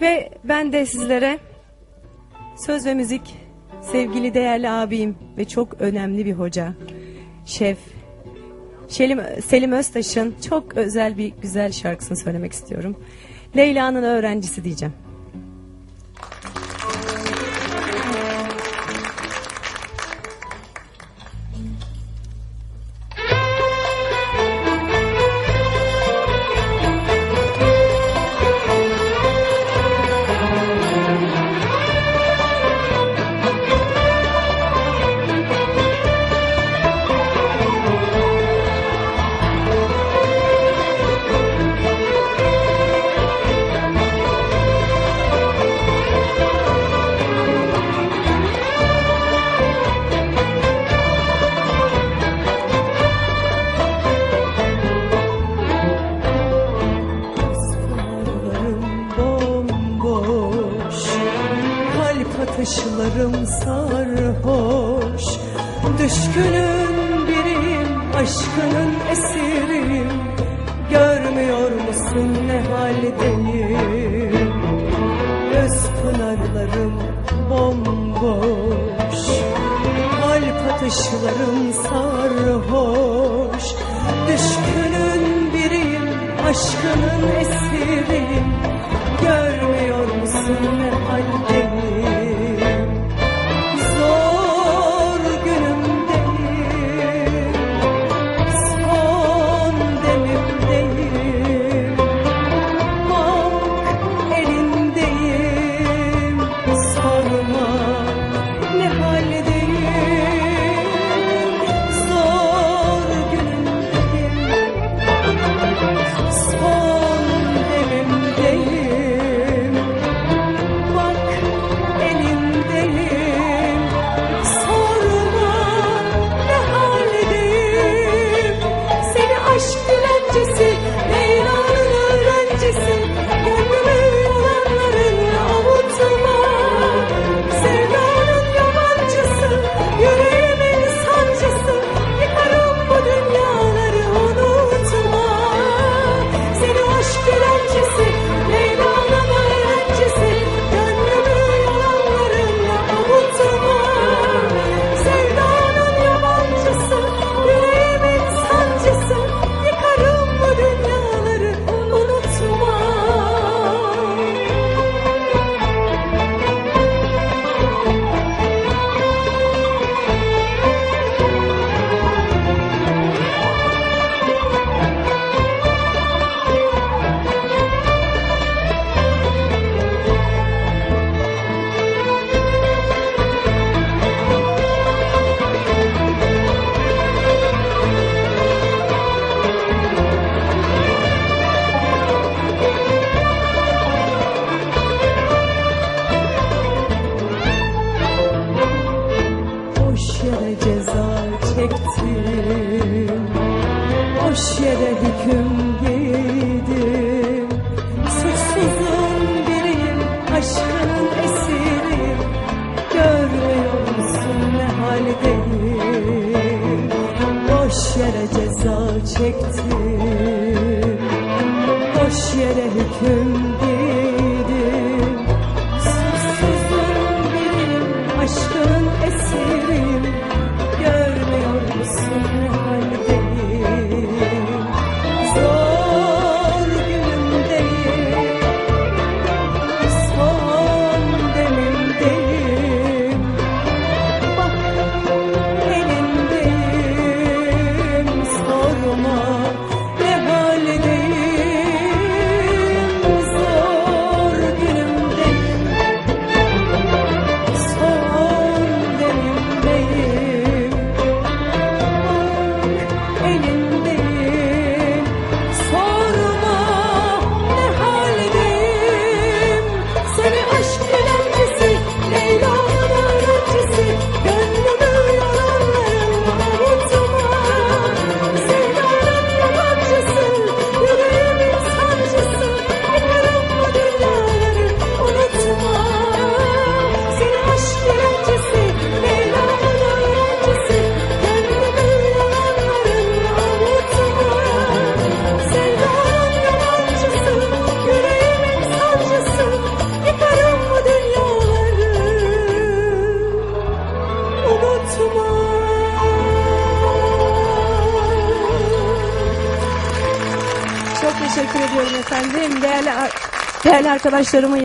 Ve ben de sizlere söz ve müzik sevgili değerli abim ve çok önemli bir hoca, şef Şelim, Selim Öztaş'ın çok özel bir güzel şarkısını söylemek istiyorum. Leyla'nın öğrencisi diyeceğim. Kalp atışlarım sarhoş Düşkünün biriyim Aşkının esiriyim Görmüyor musun ne haldeyim? Göz pınarlarım bomboş Kalp atışlarım sarhoş. Düşkünün biriyim Aşkının esiriyim Boş yere hüküm giydim. Suçsuzun biriyim Aşkının esiriyim Görmüyor musun ne haldeyim? Boş yere ceza çektim teşekkür ediyorum efendim. Değerli, değerli arkadaşlarımı